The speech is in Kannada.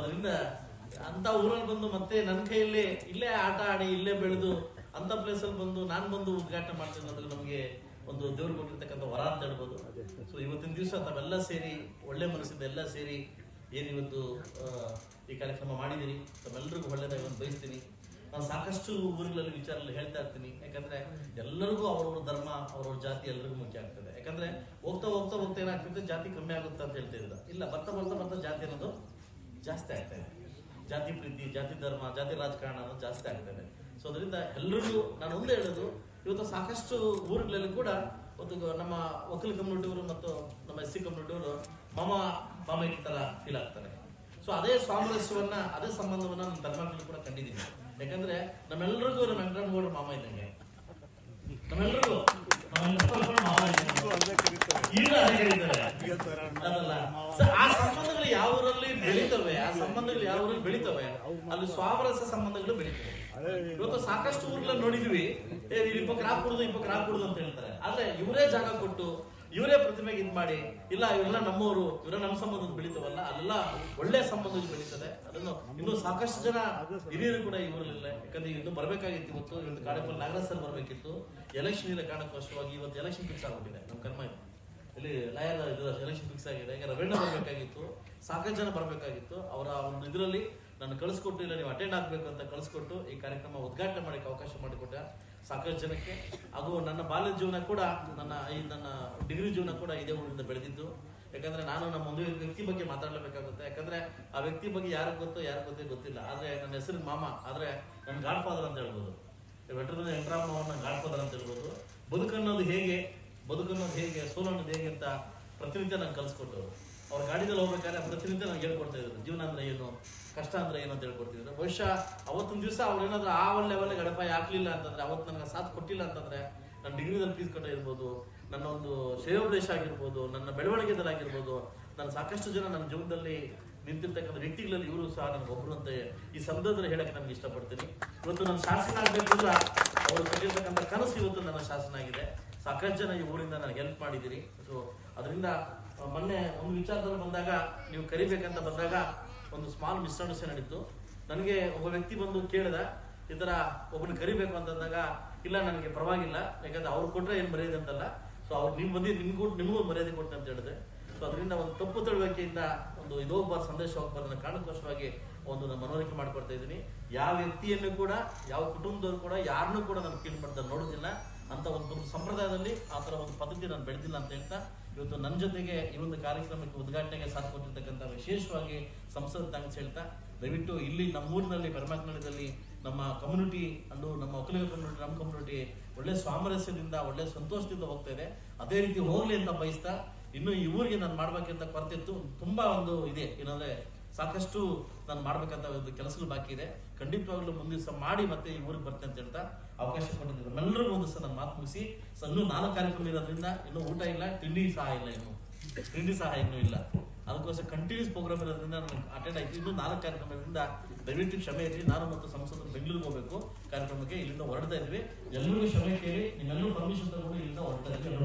ಅದರಿಂದ ಅಂತ ಊರಲ್ಲಿ ಬಂದು ಮತ್ತೆ ನನ್ನ ಕೈಯಲ್ಲಿ ಇಲ್ಲೇ ಆಟ ಆಡಿ ಇಲ್ಲೇ ಬೆಳೆದು ಅಂತ ಪ್ಲೇಸ್ ಅಲ್ಲಿ ಬಂದು ನಾನು ಬಂದು ಉದ್ಘಾಟನೆ ಮಾಡ್ತೀನಿ ಅಂದ್ರೆ ನಮಗೆ ಒಂದು ದೇವ್ರಿಗೆ ಕೊಟ್ಟಿರ್ತಕ್ಕಂಥ ವರ ಅಂತ ಹೇಳ್ಬೋದು. ಸೊ ಇವತ್ತಿನ ದಿವಸ ತಾವೆಲ್ಲ ಸೇರಿ, ಒಳ್ಳೆ ಮನಸ್ಸಿಂದ ಎಲ್ಲ ಸೇರಿ ಏನು ಇವತ್ತು ಈ ಕಾರ್ಯಕ್ರಮ ಮಾಡಿದಿರಿ. ತಮ್ಮೆಲ್ಲರಿಗೂ ಒಳ್ಳೇದಾಗಿ ಒಂದು ಬಯಸ್ತೀನಿ. ನಾನು ಸಾಕಷ್ಟು ಊರುಗಳಲ್ಲಿ ವಿಚಾರದಲ್ಲಿ ಹೇಳ್ತಾ ಇರ್ತೀನಿ. ಯಾಕಂದ್ರೆ ಎಲ್ಲರಿಗೂ ಅವ್ರವ್ರ ಧರ್ಮ, ಅವ್ರವ್ರ ಜಾತಿ ಎಲ್ಲರಿಗೂ ಮುಖ್ಯ ಆಗ್ತದೆ. ಯಾಕಂದ್ರೆ ಹೋಗ್ತಾ ಹೋಗ್ತಾ ಹೋಗ್ತಾ ಏನಾಗ್ತದೆ ಜಾತಿ ಕಮ್ಮಿ ಆಗುತ್ತೆ ಅಂತ ಹೇಳ್ತಿದ್ರು ಇಲ್ಲ, ಬರ್ತಾ ಬರ್ತಾ ಬರ್ತಾ ಜಾತಿ ಅನ್ನೋದು ಜಾಸ್ತಿ ಆಗ್ತಾ ಇದೆ. ಜಾತಿ ಪ್ರೀತಿ, ಜಾತಿ ಧರ್ಮ, ಜಾತಿ ರಾಜಕಾರಣ ಜಾಸ್ತಿ ಇದೆ. ಸೊ ಅದರಿಂದ ಎಲ್ಲರಿಗೂ ನಾನು ಒಂದೇ ಹೇಳೋದು, ಇವತ್ತು ಸಾಕಷ್ಟು ಊರುಗಳಲ್ಲಿ ಕೂಡ ಒಂದು ನಮ್ಮ ವಕೀಲ ಕಮ್ಯುನಿಟಿಯವರು ಮತ್ತು ನಮ್ಮ ಎಸ್ ಸಿ ಕಮ್ಯುನಿಟಿಯವರು ಮಾಮ ಮಾಮೈಕಿ ತರ ಫೀಲ್ ಆಗ್ತಾರೆ. ಸೊ ಅದೇ ಸಾಮರಸ್ಯವನ್ನ ಅದೇ ಸಂಬಂಧವನ್ನ ನಮ್ಮ ಧರ್ಮಗಳಲ್ಲಿ ಕೂಡ ಕಂಡಿದ್ದೀನಿ. ಯಾಕಂದ್ರೆ ನಮ್ಮೆಲ್ಲರಿಗೂ ನಮ್ಮ ವೆಂಕಟಗೌಡರು ಮಾಮ ಇದ್ದಂಗೆ. ನಮ್ಮೆಲ್ಲರಿಗೂ ಮಾಮ ಈಗ ಆ ಸಂಬಂಧಗಳು ಯಾವ ಊರಲ್ಲಿ ಬೆಳಿತವೆ, ಆ ಸಂಬಂಧಗಳು ಯಾವ ಊರಲ್ಲಿ ಬೆಳಿತವೆ? ಅಲ್ಲಿ ಸ್ವಾವರಸ್ಯ ಸಂಬಂಧಗಳು ಬೆಳಿತವೆ. ಇವತ್ತು ಸಾಕಷ್ಟು ಊರ್ಗಳಲ್ಲಿ ನೋಡಿದ್ವಿ. ಏ ನೀವು ಇಪ್ಪ ಕ್ರಾಪ್ ಕುಡುದು ಇಪ್ಪ ಅಂತ ಹೇಳ್ತಾರೆ. ಆದ್ರೆ ಇವರೇ ಜಾಗ ಕೊಟ್ಟು, ಇವರೇ ಪ್ರತಿಮೆಗೆ ಇದ್ ಮಾಡಿ, ಇಲ್ಲ, ಇವರೆಲ್ಲ ನಮ್ಮವರು ಇವರ ನಮ್ಮ ಸಂಬಂಧ ಬೆಳಿತವಲ್ಲ ಅಲ್ಲೆಲ್ಲ ಒಳ್ಳೆ ಸಂಬಂಧ ಬೆಳೀತದೆ. ಅದನ್ನು ಇನ್ನು ಸಾಕಷ್ಟು ಜನ ಹಿರಿಯರು ಕೂಡ ಇವರಲ್ಲಿಲ್ಲ ಯಾಕಂದ್ರೆ ಇನ್ನು ಬರ್ಬೇಕಾಗಿತ್ತು ಇವತ್ತು. ಇವತ್ತು ಕಾಡಪಲ್ಲಿ ನಾಗರಾಜ್ ಸರ್ ಬರ್ಬೇಕಿತ್ತು. ಎಲೆಕ್ಷನ್ ಇಲ್ಲ ಕಾರಣಕ್ಕೋಸ್ಕರವಾಗಿ ಇವತ್ತು ಎಲೆಕ್ಷನ್ ಫಿಕ್ಸ್ ಆಗ್ಬಿಟ್ಟಿದೆ. ನಮ್ಮ ಕರ್ಮ ಇದು ಇಲ್ಲಿ ಲಯರ್ ಇದು ಎಲೆಕ್ಷನ್ ಫಿಕ್ಸ್ ಆಗಿದೆ. ಈಗ ರವೀಣ ಬರಬೇಕಾಗಿತ್ತು, ಸಾಕಷ್ಟು ಜನ ಬರಬೇಕಾಗಿತ್ತು. ಅವರ ಒಂದು ಇದರಲ್ಲಿ ನಾನು ಕಳಿಸ್ಕೊಟ್ಟು ಇಲ್ಲ, ನೀವು ಅಟೆಂಡ್ ಆಗ್ಬೇಕು ಅಂತ ಕಳಿಸ್ಕೊಟ್ಟು ಈ ಕಾರ್ಯಕ್ರಮ ಉದ್ಘಾಟನೆ ಮಾಡಕ್ಕೆ ಅವಕಾಶ ಮಾಡಿಕೊಟ್ಟ ಸಾಕಷ್ಟು ಜನಕ್ಕೆ. ಹಾಗೂ ನನ್ನ ಬಾಲ್ಯ ಜೀವನ ಕೂಡ, ನನ್ನ ಈ ನನ್ನ ಡಿಗ್ರಿ ಜೀವನ ಕೂಡ ಇದೇ ಊರಿಂದ ಬೆಳೆದಿದ್ದು. ಯಾಕಂದ್ರೆ ನಾನು ನಮ್ಮ ಒಂದು ವ್ಯಕ್ತಿ ಬಗ್ಗೆ ಮಾತಾಡಲೇಬೇಕಾಗುತ್ತೆ. ಯಾಕಂದ್ರೆ ಆ ವ್ಯಕ್ತಿ ಬಗ್ಗೆ ಯಾರಿಗೆ ಗೊತ್ತೋ ಯಾರು ಗೊತ್ತೇ ಗೊತ್ತಿಲ್ಲ. ಆದ್ರೆ ನನ್ನ ಹೆಸರು ಮಾಮ, ಆದ್ರೆ ನನ್ನ ಗಾಡ್ ಫಾದರ್ ಅಂತ ಹೇಳ್ಬೋದು. ವೆಟ್ರನ ಎಂಟ್ರಾಮ್ ನನ್ನ ಗಾಡ್ ಫಾದರ್ ಅಂತ ಹೇಳ್ಬೋದು. ಬದುಕನ್ನೋದು ಹೇಗೆ? ಬದುಕನ್ನೋದು ಹೇಗೆ, ಸೋಲನ್ನೋದು ಹೇಗೆ ಅಂತ ಪ್ರತಿನಿತ್ಯ ನಂಗೆ ಕಲಿಸ್ಕೊಟ್ಟರು ಅವ್ರ ಗಾಡಿದಲ್ಲಿ ಹೋಗ್ಬೇಕಾದ್ರೆ ಪ್ರತಿನಿತ್ಯ ನಂಗೆ ಹೇಳ್ಕೊಡ್ತಾ ಇದ್ರು. ಜೀವನ ಅಂದ್ರೆ ಏನು? ಕಷ್ಟ ಅಂದ್ರೆ ಏನು ಅಂತ ಹೇಳ್ಕೊಡ್ತಿದ್ರು. ಬಹುಶಃ ಅವತ್ತಿನ ದಿವಸ ಅವ್ರು ಏನಾದ್ರು ಆ ಒಂದು ಲೆವೆಲ್ ಗಡಪ ಆಗ್ಲಿಲ್ಲ ಅಂತಂದ್ರೆ, ಅವತ್ತು ನನಗೆ ಸಾಥ್ ಕೊಟ್ಟಿಲ್ಲ ಅಂತಂದ್ರೆ, ನನ್ನ ಡಿಗ್ರಿದಲ್ಲಿ ಫೀಸ್ ಕಟ್ಟ ಇರ್ಬೋದು ನನ್ನ ಒಂದು ಶ್ರೇಯೋಪದೇಶ ಆಗಿರ್ಬೋದು, ನನ್ನ ಬೆಳವಣಿಗೆದಲ್ಲಾಗಿರ್ಬೋದು ನನ್ನ ಸಾಕಷ್ಟು ಜನ ನನ್ನ ಜೀವನದಲ್ಲಿ ನಿಂತಿರ್ತಕ್ಕಂಥ ವ್ಯಕ್ತಿಗಳಲ್ಲಿ ಇವರು ಸಹ ನನಗೆ ಒಬ್ರು ಅಂತ ಈ ಸಂದರ್ಭದಲ್ಲಿ ಹೇಳಕ್ಕೆ ನನಗೆ ಇಷ್ಟಪಡ್ತೀನಿ. ಇವತ್ತು ನನ್ನ ಶಾಸನ ಆಗ್ಬೇಕು ಅಂದ್ರೆ, ಅವರು ಕಟ್ಟಿರ್ತಕ್ಕಂಥ ಕನಸು ಇವತ್ತು ನನ್ನ ಶಾಸನ ಆಗಿದೆ ಸಾಕಷ್ಟು ಜನ ಈ ಊರಿಂದ ನನಗೆ ಹೆಲ್ಪ್ ಮಾಡಿದ್ದೀರಿ. ಸೊ ಅದರಿಂದ ಮೊನ್ನೆ ಒಂದು ವಿಚಾರದಲ್ಲಿ ಬಂದಾಗ, ನೀವು ಕರಿಬೇಕಂತ ಬಂದಾಗ ಒಂದು ಸ್ಮಾಲ್ ಮಿಸ್ಅಂಡರ್ಸ್ಟ್ಯಾಂಡ್ ನಡೀತು. ನನಗೆ ಒಬ್ಬ ವ್ಯಕ್ತಿ ಬಂದು ಕೇಳಿದ, ಈ ಥರ ಒಬ್ಬನ ಕರಿಬೇಕು ಅಂತಂದಾಗ ಇಲ್ಲ, ನನಗೆ ಪರವಾಗಿಲ್ಲ, ಯಾಕಂದ್ರೆ ಅವ್ರು ಕೊಟ್ಟರೆ ಏನು ಮರ್ಯಾದೆ ಅಂತಲ್ಲ. ಸೊ ಅವ್ರು ನಿಮ್ಮ ಬಂದು ನಿಮ್ಗೂ ನಿಮಗೂ ಮರ್ಯಾದೆ ಕೊಟ್ಟೆ ಅಂತ ಹೇಳಿದೆ. ಸೊ ಅದರಿಂದ ಒಂದು ತಪ್ಪು ತಿಳುವಳಿಕೆಯಿಂದ ಒಂದು ಇದೋ ಒಬ್ಬ ಸಂದೇಶ ಹೋಗ್ಬಾರ್ದು ಕಾರಣಕೋಶವಾಗಿ ಒಂದು ನಾನು ಮನವರಿಕೆ ಮಾಡ್ಕೊಡ್ತಾ ಇದ್ದೀನಿ. ಯಾವ ವ್ಯಕ್ತಿಯನ್ನು ಕೂಡ, ಯಾವ ಕುಟುಂಬದವರು ಕೂಡ, ಯಾರನ್ನೂ ಕೂಡ ನಾನು ಕೀಳ್ಪಡ್ತಾರೆ ನೋಡೋದಿಲ್ಲ. ಅಂತ ಒಂದು ಸಂಪ್ರದಾಯದಲ್ಲಿ ಆ ಥರ ಒಂದು ಪದ್ಧತಿ ನಾನು ಬೆಳೆದಿಲ್ಲ ಅಂತ ಹೇಳ್ತಾ, ಇವತ್ತು ನನ್ನ ಜೊತೆಗೆ ಈ ಒಂದು ಕಾರ್ಯಕ್ರಮಕ್ಕೆ ಉದ್ಘಾಟನೆಗೆ ಸಾಥ್ ಕೊಟ್ಟಿರ್ತಕ್ಕಂಥ ವಿಶೇಷವಾಗಿ ಸಂಸದ ಥ್ಯಾಂಕ್ಸ್ ಹೇಳ್ತಾ, ದಯವಿಟ್ಟು ಇಲ್ಲಿ ನಮ್ಮೂರಿನಲ್ಲಿ ಪರಮಾತ್ಮದಲ್ಲಿ ನಮ್ಮ ಕಮ್ಯುನಿಟಿ ಅಂದು ನಮ್ಮ ಒಕ್ಕಲಿಗ ಕಮ್ಯುನಿಟಿ ನಮ್ಮ ಕಮ್ಯುನಿಟಿ ಒಳ್ಳೆ ಸಾಮರಸ್ಯದಿಂದ, ಒಳ್ಳೆ ಸಂತೋಷದಿಂದ ಹೋಗ್ತಾ ಇದೆ. ಅದೇ ರೀತಿ ಹೋಗ್ಲಿ ಅಂತ ಬಯಸ್ತಾ, ಇನ್ನು ಈ ಊರಿಗೆ ನಾನು ಮಾಡ್ಬೇಕಂತ ಕೊರತೆ ತುಂಬಾ ಒಂದು ಇದೆ. ಏನಂದ್ರೆ ಸಾಕಷ್ಟು ನಾನು ಮಾಡ್ಬೇಕಂತ ಒಂದು ಕೆಲಸಗಳು ಬಾಕಿ ಇದೆ. ಖಂಡಿತವಾಗ್ಲೂ ಮುಂದಿನ ದಿವಸ ಮಾಡಿ ಮತ್ತೆ ಈ ಊರಿಗೆ ಬರ್ತೇನೆ ಅಂತ ಹೇಳ್ತಾ ಅವಕಾಶ ಕೊಟ್ಟಿದ್ದೀನಿ ನಮ್ಮೆಲ್ಲರಿಗೂ ಒಂದು ಸಹ ನಾನು ಮಾತು ಮುಗಿಸಿ. ಸಣ್ಣ ನಾಲ್ಕು ಕಾರ್ಯಕ್ರಮ ಇರೋದ್ರಿಂದ ಇನ್ನೂ ಊಟ ಇಲ್ಲ, ತಿಂಡಿ ಸಹ ಇಲ್ಲ ಇನ್ನು. ತಿಂಡಿ ಸಹ ಇನ್ನೂ ಇಲ್ಲ. ಅದಕ್ಕೋಸ್ಕರ ಕಂಟಿನ್ಯೂಸ್ ಪ್ರೋಗ್ರಾಮ್ ಇರೋದ್ರಿಂದ ನಾನು ಅಟೆಂಡ್ ಆಯ್ತು. ಇನ್ನೂ ನಾಲ್ಕು ಕಾರ್ಯಕ್ರಮದಿಂದ ದಯವಿಟ್ಟು ಕ್ಷಮೆ ಇರಲಿ ನಾನು ಮತ್ತು ಸಂಸದರು ಬೆಂಗಳೂರಿಗೆ ಹೋಗಬೇಕು. ಕಾರ್ಯಕ್ರಮಕ್ಕೆ ಇಲ್ಲಿಂದ ಹೊರಡ್ತಾ ಇದ್ವಿ. ಎಲ್ಲರಿಗೂ ಕ್ಷಮೆ ಕೇಳಿ ನಿಮ್ಮೆಲ್ಲರೂ ಪರ್ಮಿಷನ್ ತಗೊಂಡು ಇಲ್ಲಿಂದ ಹೊರಡ್ತಾ ಇದ್ವಿ.